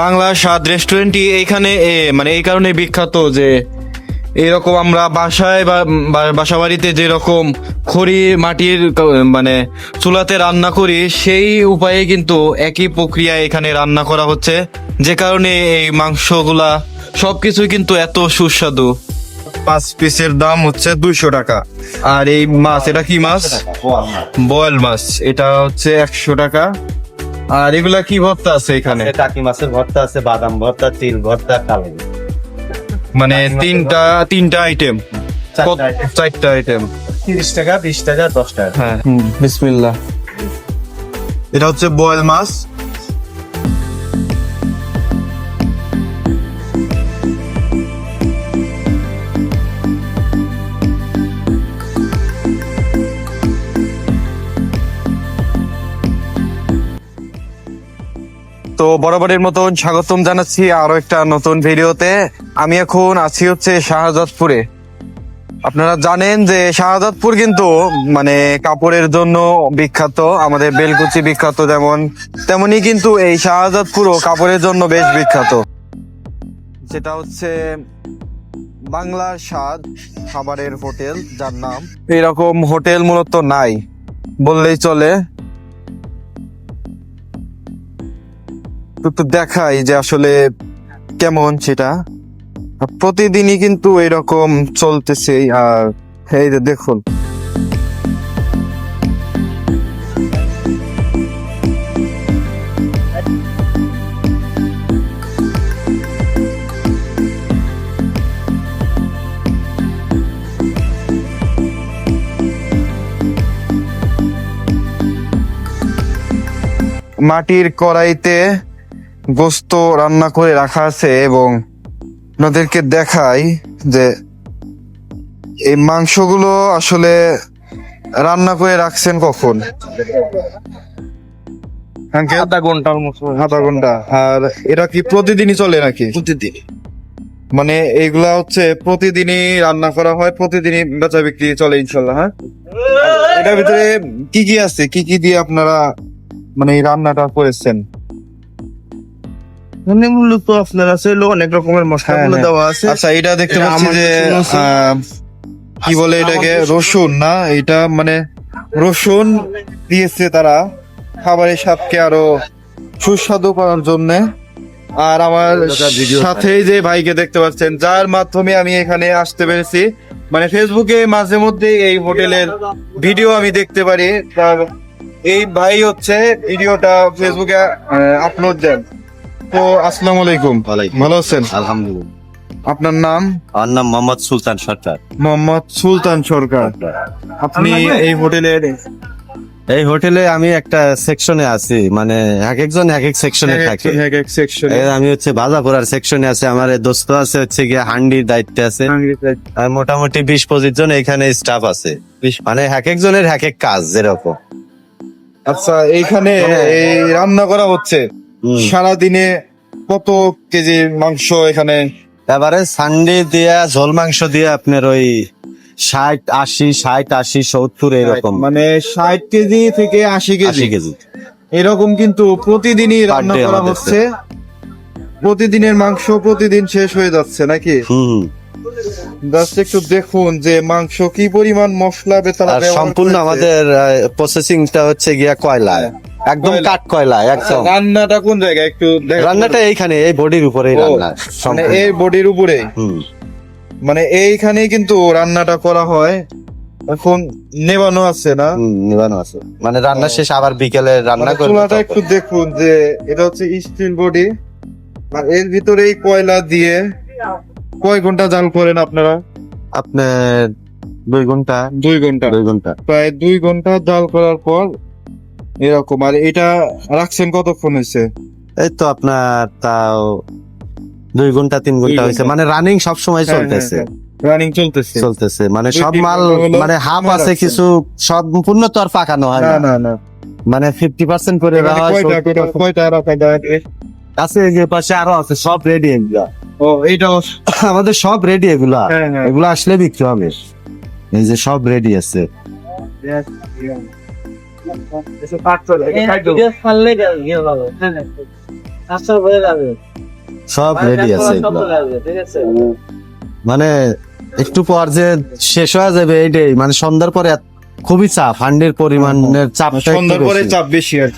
বাংলা স্বাদ রেস্টুরেন্টটি এইখানে এ, মানে এই কারণে বিখ্যাত যে এরকম আমরা বাসায় বা বাসা বাড়িতে যেরকম খড়ি মাটির মানে চুলাতে রান্না করি সেই উপায়ে কিন্তু একই প্রক্রিয়া এখানে রান্না করা হচ্ছে। যে কারণে এই মাংসগুলা সবকিছুই কিন্তু এত সুস্বাদু। পাঁচ পিসের দাম হচ্ছে দুইশো টাকা। আর এই মাছ এটা কি মাছ। বয়েল মাছ এটা হচ্ছে একশো টাকা। আর এগুলা কি ভর্তা আছে এখানে? টাকি মাছের ভর্তা আছে বাদাম ভর্তা তিল ভর্তা কালো মানে তিনটা তিনটা আইটেম চারটা আইটেম তিরিশ টাকা বিশ টাকা দশ টাকা। হ্যাঁ। বিসমিল্লাহ। এটা হচ্ছে বয়েল মাছ। তো বরাবরের মতন স্বাগতম জানাচ্ছি আরও একটা নতুন ভিডিওতে। আমি এখন আছি হচ্ছে শাহজাদপুরে। আপনারা জানেন যে শাহজাদপুর কিন্তু মানে কাপড়ের জন্য বিখ্যাত, আমাদের বেলকুচি বিখ্যাত যেমন, তেমনি কিন্তু এই শাহজাদপুরও কাপড়ের জন্য বেশ বিখ্যাত। যেটা হচ্ছে বাংলার স্বাদ খাবারের হোটেল, যার নাম, এরকম হোটেল মূলত নাই, বললেই চলে। একটু দেখাই যে আসলে কেমন সেটা। প্রতিদিনই কিন্তু এরকম চলতেছে, আর এই যে দেখুন। মাটির কড়াইতে গোস্ত রান্না করে রাখা আছে এবং আপনাদেরকে দেখাই যে এই মাংসগুলো আসলে রান্না করে রাখছেন কখন? আধা ঘণ্টার মতো আধা ঘণ্টা। আর এটা কি প্রতিদিনই চলে নাকি? প্রতিদিন। মানে এইগুলা হচ্ছে প্রতিদিনই রান্না করা হয় প্রতিদিনই বেচা বিক্রি চলে ইনশাল্লাহ হ্যাঁ? এটার ভিতরে কি কি আছে? কি কি দিয়ে আপনারা মানে রান্নাটা করেছেন? মানে মূলত আপনার আছে অনেক রকমের মশলাগুলো হ্যাঁ। দেওয়া আছে। আচ্ছা এটা দেখতে পাচ্ছি যে আহ, কি বলে এটাকে রসুন না? এটা মানে রসুন দিয়েছে তারা। খাবারের স্বাদকে আরও সুস্বাদু করার জন্য। আর আমার সাথেই যে ভাইকে দেখতে পাচ্ছেন যার মাধ্যমে আমি এখানে আসতে পেরেছি। মানে ফেসবুকে মাঝে মধ্যে এই হোটেলের ভিডিও আমি দেখতে পারি। তার এই ভাই হচ্ছে ভিডিওটা ফেসবুকে আপলোড দেন। তো আসসালামু আলাইকুম। ভালো আছেন? আলহামদুলিল্লাহ। আপনার নাম? আমার নাম মোহাম্মদ সুলতান সরকার। মোহাম্মদ সুলতান সরকার। আপনি এই হোটেলের এই হোটেলে আমি একটা সেকশনে আছি মানে এক একজন এক এক সেকশনে থাকে। এক এক সেকশনে। আমি হচ্ছে বাজাপুরার সেকশনে আছে আমার দোস্ত আছে হচ্ছে গিয়ে হান্ডির দায়িত্বে আছে। আর মোটামুটি বিশ পঁচিশ জন এখানে স্টাফ আছে। মানে এক একজনের এক এক কাজ যেরকম। আচ্ছা এইখানে এই রান্না করা হচ্ছে? হুম। সারা দিনে কত কেজি মাংস এখানে? এবারে সানডে দিয়া ঝোল মাংস দিয়ে আপনার ওই ষাট আশি ষাট আশি সত্তর এরকম। মানে ষাট কেজি থেকে আশি কেজি। কেজি। এরকম কিন্তু প্রতিদিনই রান্না করা হচ্ছে। প্রতিদিনের মাংস প্রতিদিন শেষ হয়ে যাচ্ছে নাকি? জাস্ট একটু দেখুন যে মাংস কি পরিমাণ মশলা বেতালা সম্পূর্ণ। আমাদের প্রসেসিংটা হচ্ছে গিয়া কয়লায়। একদম। কাঠ কয়লা একদম। রান্নাটা কোন জায়গায়? একটু রান্নাটা এইখানে এই বডির উপরেই ও, রান্না মানে এই বডির উপরে? মানে এইখানেই কিন্তু রান্নাটা করা হয়। এখন নেবানো আছে না? নিবানো আছে। মানে রান্না শেষ আবার বিকেলে রান্না মানে করব চুলাটা একটু দেখুন যে এটা হচ্ছে স্টিল বডি আর এর ভিতরেই কয়লা দিয়ে কয় ঘণ্টা জাল করেন আপনারা? আপনার দুই ঘণ্টা দুই ঘণ্টা। দুই ঘণ্টা। প্রায় দুই ঘণ্টা জাল করার পর এরকম। আর এটা রাখছেন কতক্ষণ হয়েছে এই তো আপনার তাও দুই ঘণ্টা তিন ঘণ্টা হয়েছে মানে রানিং সব সময় হ্যাঁ, চলতেছে। রানিং চলতেছে। চলতেছে। মানে সব মাল মানে হাফ আছে কিছু সম্পূর্ণ তো আর পাকানো হয় না না। মানে ফিফটি পার্সেন্ট করে দেওয়া হয় রাখা আছে যে পাশে আরও আছে সব রেডি এগুলা। ও এইটাও আমাদের সব রেডি এগুলা। হ্যাঁ হ্যাঁ। এগুলো আসলে বিক্রি হবে। এই যে সব রেডি আছে। সব রেডি আছে মানে একটু পর যে শেষ হয়ে যাবে এইটাই। মানে সন্ধ্যার পরে খুবই চাপ হান্ডির পরিমাণের চাপ সন্ধ্যার পরে চাপ বেশি আর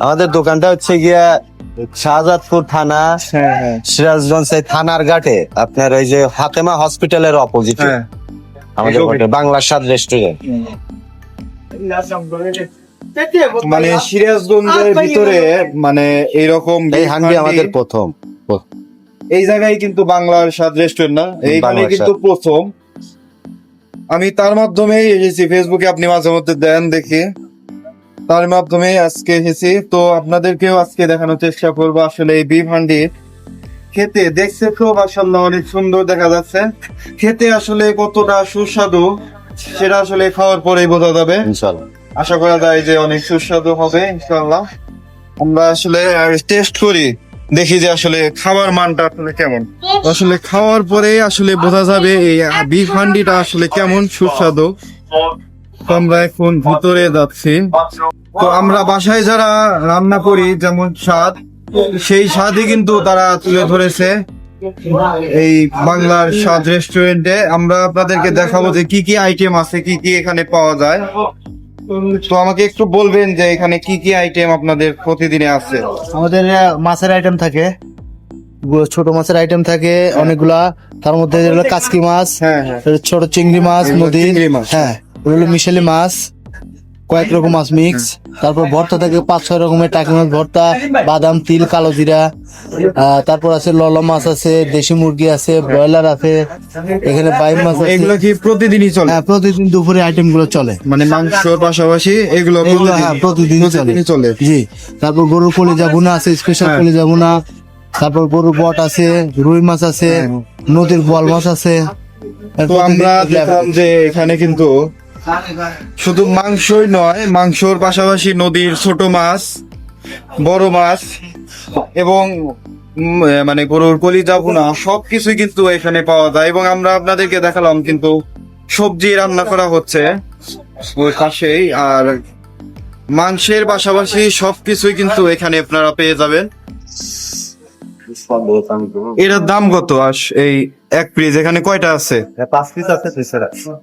আমাদের দোকানটা হচ্ছে গিয়া শাহজাদপুর থানা হ্যাঁ হ্যাঁ। সিরাজগঞ্জ থানার ঘাটে। আপনার ওই যে হাতেমা হসপিটালের অপোজিট হ্যাঁ। আমাদের হোটেল বাংলা স্বাদ রেস্টুরেন্ট মানে সিরাজগঞ্জের ভিতরে মানে এইরকম এই হান্ডি আমাদের প্রথম। এই জায়গায় কিন্তু বাংলার স্বাদ রেস্টুরেন্ট না? এইখানে কিন্তু প্রথম। আমি তার মাধ্যমেই এসেছি। ফেসবুকে আপনি মাঝে মধ্যে দেন দেখি। তার মাধ্যমে আজকে এসেছি। তো আপনাদেরকেও আজকে দেখানোর চেষ্টা করব। আসলে এই বিফ হান্ডি খেতে খুব মাসাল্লাহ অনেক সুন্দর দেখা যাচ্ছে। খেতে আসলে কতটা সুস্বাদু সেটা আসলে খাওয়ার পরেই বোঝা যাবে। ইনশাল্লাহ আশা করা যায় যে অনেক সুস্বাদু হবে ইনশাআল্লাহ। আমরা আসলে টেস্ট করি দেখি যে আসলে খাবার মানটা আসলে কেমন। আসলে খাওয়ার পরে আসলে বোঝা যাবে এই বিফ হান্ডিটা আসলে কেমন সুস্বাদু। আমরা এখন ভিতরে যাচ্ছি। তো আমরা বাসায় যারা রান্না করি যেমন স্বাদ সেই স্বাদই কিন্তু তারা তুলে ধরেছে। এই বাংলার স্বাদ রেস্টুরেন্টে। আমরা আপনাদেরকে দেখাবো যে কি কি আইটেম আছে কি কি এখানে পাওয়া যায়। তো আমাকে একটু বলবেন যে এখানে কি কি আইটেম আপনাদের প্রতিদিনে আছে? আমাদের মাছের আইটেম থাকে। ছোট মাছের আইটেম থাকে অনেকগুলা। তার মধ্যে কাসকি মাছ হ্যাঁ হ্যাঁ। ছোট চিংড়ি মাছ নদী মাছ। হ্যাঁ ওগুলো মিশালি মাছ। কয়েক রকম মাছ মিক্স তারপর ভর্তা থাকে পাঁচ ছয় রকমের টাকি মাছ ভর্তা বাদাম তিল কালো জিরা তারপর আছে লল মাছ আছে দেশি মুরগি আছে ব্রয়লার আছে এখানে বাইম মাছ আছে। এগুলো কি প্রতিদিনই চলে? হ্যাঁ প্রতিদিন দুপুরে আইটেমগুলো চলে। মানে মাংসর পাশাপাশি এগুলো হ্যাঁ প্রতিদিন চলে। চলে। জি তারপর গরুর কলিজা ভুনা আছে স্পেশাল হ্যাঁ। কলিজা ভুনা তারপর গরুর বট আছে রুই মাছ আছে নদীর বোয়াল মাছ আছে। হ্যাঁ। তো আমরা দেখলাম যে এখানে কিন্তু শুধু মাংসই নয়, মাংসর পাশাপাশি নদীর ছোট মাছ, বড় মাছ এবং মানে গরুর কলিজা ভুনা, সবকিছুই কিন্তু এখানে পাওয়া যায় এবং আমরা আপনাদেরকে দেখালাম কিন্তু সবজি রান্না করা হচ্ছে ওই পাশেই আর মাংসের পাশাপাশি সবকিছুই কিন্তু এখানে আপনারা পেয়ে যাবেন। এটার দাম কত আস এই এক পিস এখানে কয়টা আছে পাঁচ পিস আছে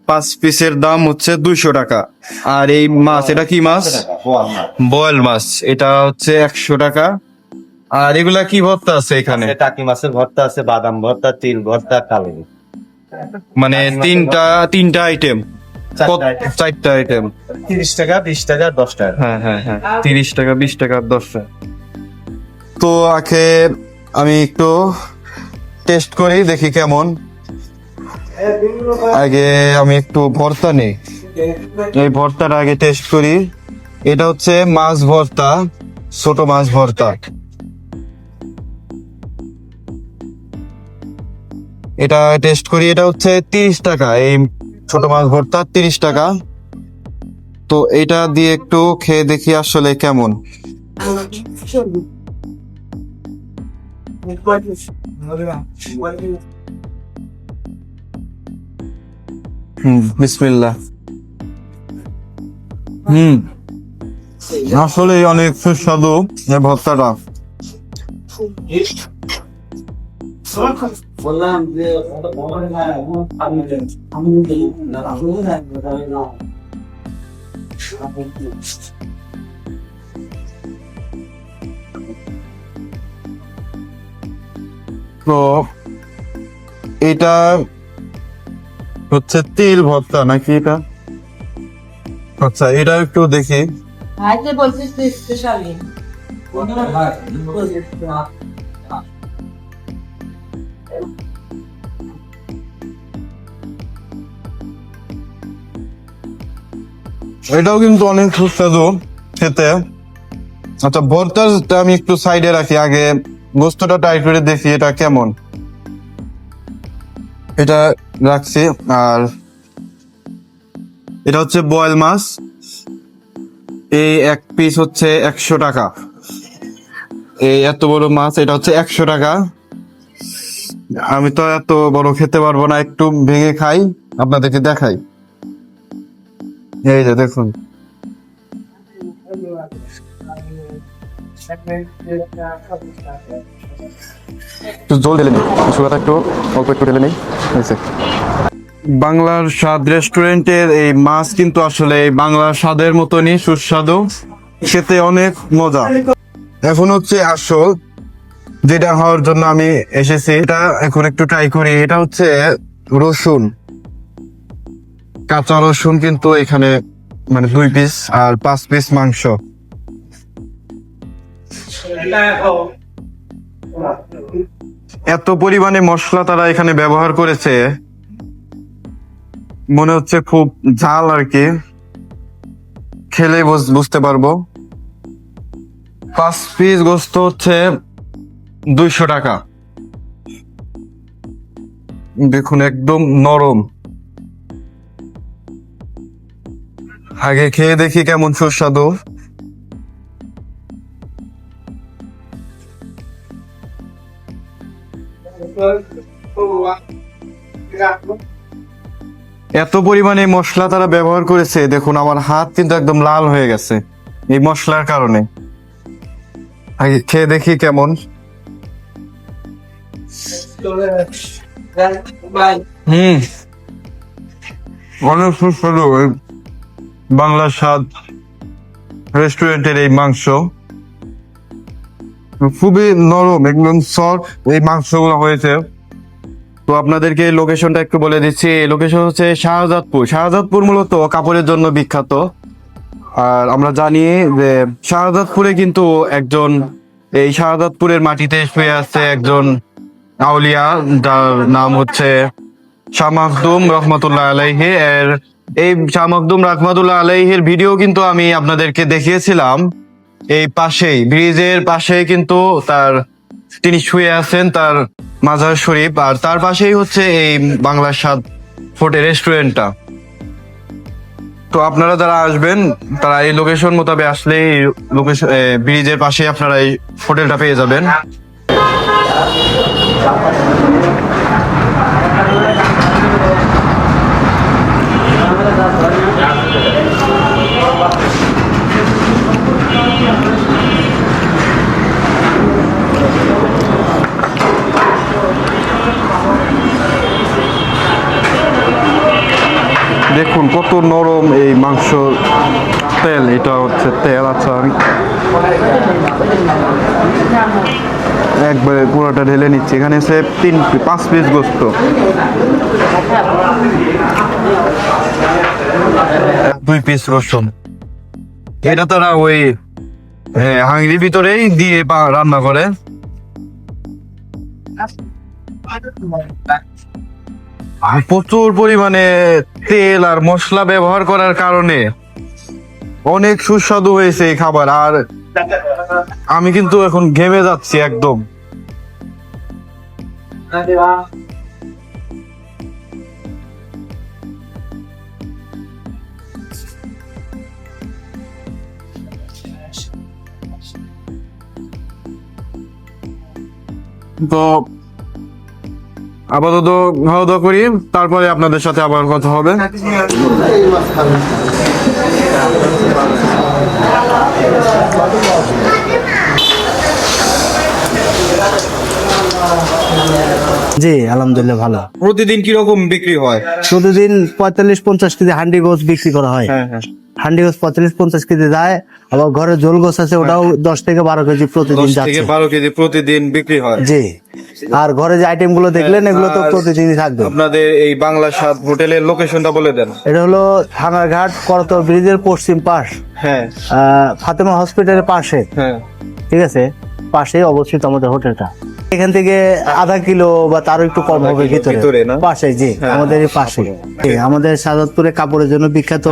পাঁচ পিসের দাম হচ্ছে দুইশো টাকা আর এই মাছ এটা কি মাছ বয়েল মাছ এটা হচ্ছে একশো টাকা আর এগুলা কি ভর্তা আছে এখানে টাকি মাছের ভর্তা আছে বাদাম ভর্তা তিল ভর্তা কালো মানে তিনটা তিনটা আইটেম চারটা আইটেম তিরিশ টাকা বিশ টাকা দশ টাকা হ্যাঁ হ্যাঁ হ্যাঁ তিরিশ টাকা বিশ টাকা দশ টাকা তো আগে আমি একটু টেস্ট করি, দেখি কেমন। আগে আমি একটু ভর্তা নেই। এই ভর্তাটা আগে টেস্ট করি। এটা হচ্ছে মাছ ভর্তা, ছোট মাছ ভর্তা। এটা টেস্ট করি, এটা হচ্ছে তিরিশ টাকা। এই ছোট মাছ ভর্তা, তিরিশ টাকা। তো এটা দিয়ে একটু খেয়ে দেখি আসলে কেমন। হুম। বিসমিল্লাহ আসলে অনেক সুস্বাদু ভর্তাটা। তো এটা হচ্ছে তেল ভর্তা নাকি এটা? আচ্ছা এটা একটু দেখি. এটাও কিন্তু অনেক সুস্বাদু খেতে। আচ্ছা ভর্তাটা আমি একটু সাইডে রাখি। আগে গোস্তটা ট্রাই করে দেখি এটা কেমন। এটা রাখছি, আর এটা হচ্ছে বয়েল মাছ। এই এক পিস হচ্ছে একশো টাকা। এই এত বড় মাছ, এটা হচ্ছে একশো টাকা। আমি তো এত বড় খেতে পারব না, একটু ভেঙে খাই, আপনাদেরকে দেখাই। এই যে দেখুন। একটু জল ঢেলে নিই। সুগারটা একটু অল্প একটু ঢেলে নিই। বাংলার স্বাদ রেস্টুরেন্টের এই মাছ কিন্তু আসলে বাংলার স্বাদের মতনই সুস্বাদু। খেতে অনেক মজা। এখন হচ্ছে আসল যেটা হওয়ার জন্য আমি এসেছি। এটা এখন একটু ট্রাই করি। এটা হচ্ছে রসুন। কাঁচা রসুন কিন্তু এখানে মানে দুই পিস আর পাঁচ পিস মাংস। এত পরিমাণে মশলা তারা এখানে ব্যবহার করেছে, মনে হচ্ছে খুব ঝাল আর কি। খেলে বুঝতে পারব। পাঁচ পিস গোস্ত হচ্ছে দুইশো টাকা। দেখুন, একদম নরম। আগে খেয়ে দেখি কেমন সুস্বাদু। এত পরিমাণে মশলা তারা ব্যবহার করেছে দেখুন আমার হাত কিন্তু একদম লাল হয়ে গেছে এই মশলার কারণে। আগে খেয়ে দেখি কেমন। হুম। অনেক সুস্বাদু বাংলা স্বাদ। রেস্টুরেন্টের এই মাংস। খুবই নরম, একদম সফট এই মাংসগুলো হয়েছে। তো আপনাদেরকে লোকেশনটা একটু বলে দিচ্ছি। লোকেশন হচ্ছে শাহজাদপুর। শাহজাদপুর মূলত কাপড়ের জন্য বিখ্যাত। আর আমরা জানি যে শাহজাদপুরে কিন্তু একজন, এই শাহজাদপুরের মাটিতে শুয়ে আছে একজন আউলিয়া, যার নাম হচ্ছে শাহ মাকদুম রহমতুল্লাহ আলাইহি। এর এই শাহ মাকদুম রহমতুল্লাহ আলাইহির ভিডিও কিন্তু আমি আপনাদেরকে দেখিয়েছিলাম। এই পাশেই, ব্রিজের পাশে কিন্তু তার, তিনি শুয়ে আছেন তার মাজার শরীফ। আর তার পাশেই হচ্ছে এই বাংলা স্বাদ ফোর্টে রেস্টুরেন্টটা তো আপনারা যারা আসবেন, তারা এই লোকেশন মোতাবেক আসলে লোকেশন ব্রিজের পাশে আপনারা এই হোটেলটা পেয়ে যাবেন। দেখুন কত নরম এই মাংস তেল এটা হচ্ছে তেল আচ্ছা। আমি একবারে পুরোটা ঢেলে নিচ্ছি। এখানে সে তিন পাঁচ পিস গোস্ত। দুই পিস রসুন। এটা তারা ওই হ্যাঁ, হাঙ্গির ভিতরেই দিয়ে রান্না করে। প্রচুর পরিমাণে তেল আর মশলা ব্যবহার করার কারণে অনেক সুস্বাদু হয়েছে এই খাবার, আর আমি কিন্তু এখন ঘেমে যাচ্ছি একদম। তো আপাতত খাওয়া দাওয়া করি তারপরে আপনাদের সাথে আবার কথা হবে। জি আলহামদুলিল্লাহ ভালো। প্রতিদিন কীরকম বিক্রি হয়? প্রতিদিন পঁয়তাল্লিশ পঞ্চাশ কেজি হান্ডি গোছ বিক্রি করা হয়। হ্যাঁ হ্যাঁ। হান্ডি গোছ পঁয়তাল্লিশ পঞ্চাশ কেজি যায় আবার ঘরে জোল গোছ আছে ওটাও দশ থেকে বারো কেজি প্রতিদিন যাচ্ছে। বারো কেজি প্রতিদিন বিক্রি হয়। জি। আর ঘরে যে আইটেমগুলো দেখলেন এগুলো তো প্রতিদিনই থাকবে। আপনাদের এই বাংলা স্বাদ হোটেলের লোকেশনটা বলে দেন। এটা হলো থানারঘাট করতর ব্রিজের পশ্চিম পাশ। হ্যাঁ। ফাতেমা হসপিটালের পাশে। হ্যাঁ। ঠিক আছে? পাশে অবস্থিত আমাদের হোটেলটা। এখান থেকে আধা কিলো বা তারও একটু কম হবে ভিতরে। পাশে জি হ্যাঁ, আমাদের এই পাশে। আমাদের সাজাদপুরে কাপড়ের জন্য বিখ্যাত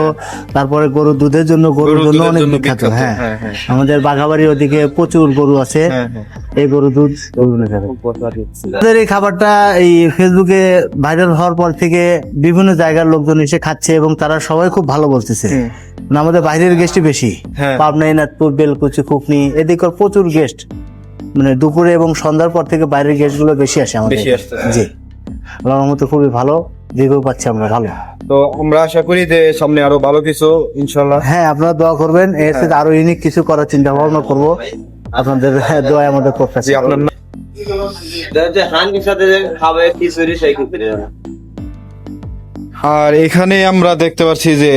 তারপরে গরুর দুধের জন্য গরুর জন্য অনেক বিখ্যাত হ্যাঁ। হ্যাঁ, হ্যাঁ। আমাদের বাঘাবাড়ির ওদিকে প্রচুর গরু আছে। হ্যাঁ হ্যাঁ। এই গরু দুধ আমাদের এই খাবারটা এই ফেসবুকে ভাইরাল হওয়ার পর থেকে বিভিন্ন জায়গার লোকজন এসে খাচ্ছে এবং তারা সবাই খুব ভালো বলতেছে। মানে আমাদের বাইরের গেস্টই বেশি। হ্যাঁ। পাবনা ইনাতপুর বেলকুচি কুকনি এদিকের প্রচুর গেস্ট মানে দুপুরে এবং সন্ধ্যার পর থেকে বাইরের গেস্টগুলো বেশি আসে আমাদের বেশি আসছে, হ্যাঁ। জি। আল্লাহর মতো খুবই ভালো রিভিউ পাচ্ছি আমরা ভালো। তো আমরা আশা করি যে সামনে আরও ভালো কিছু ইনশাল্লাহ হ্যাঁ আপনারা দোয়া করবেন এর সাথে আরও ইউনিক কিছু করার চিন্তা ভাবনা করব। আপনাদের দোয়া আমাদের করতেছি জি আপনার নাম? হান্ডির খাবে খিচুড়ি সেই খিচুড়ি আর এখানে আমরা দেখতে পাচ্ছি যে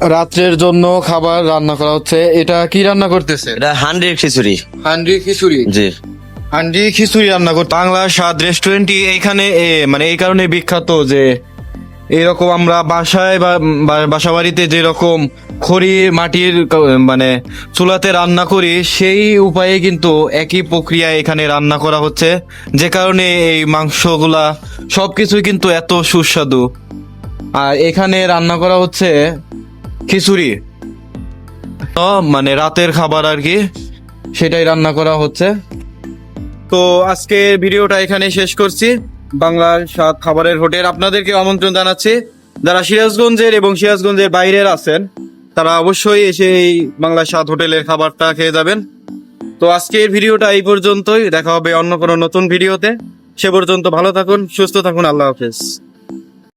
রাত্রের জন্য খাবার রান্না করা হচ্ছে। এটা কি রান্না করতেছে? এটা হান্ডির খিচুড়ি। হান্ডি খিচুড়ি? জি। হান্ডি খিচুড়ি রান্না করতে বাংলা স্বাদ রেস্টুরেন্টই এইখানে এ, মানে এই কারণে বিখ্যাত যে এরকম আমরা বাসায় বা বা- বাসা বাড়িতে যেরকম খড়ি মাটির ক- মানে চুলাতে রান্না করি সেই উপায়ে কিন্তু একই প্রক্রিয়ায় এখানে রান্না করা হচ্ছে। যে কারণে এই মাংসগুলা সবকিছুই কিন্তু এত সুস্বাদু। আর এখানে রান্না করা হচ্ছে খিচুড়ি। তো মানে রাতের খাবার আর কি, সেটাই রান্না করা হচ্ছে। তো আজকে ভিডিওটা এখানে শেষ করছি। বাংলার স্বাদ খাবারের হোটেল আপনাদেরকে আমন্ত্রণ জানাচ্ছি। যারা সিরাজগঞ্জের এবং সিরাজগঞ্জের বাইরের আছেন, তারা অবশ্যই এসে এই বাংলা স্বাদ হোটেলের খাবারটা খেয়ে যাবেন। তো আজকের ভিডিওটা এই পর্যন্তই। দেখা হবে অন্য কোনো নতুন ভিডিওতে। সে পর্যন্ত ভালো থাকুন, সুস্থ থাকুন। আল্লাহ হাফেজ।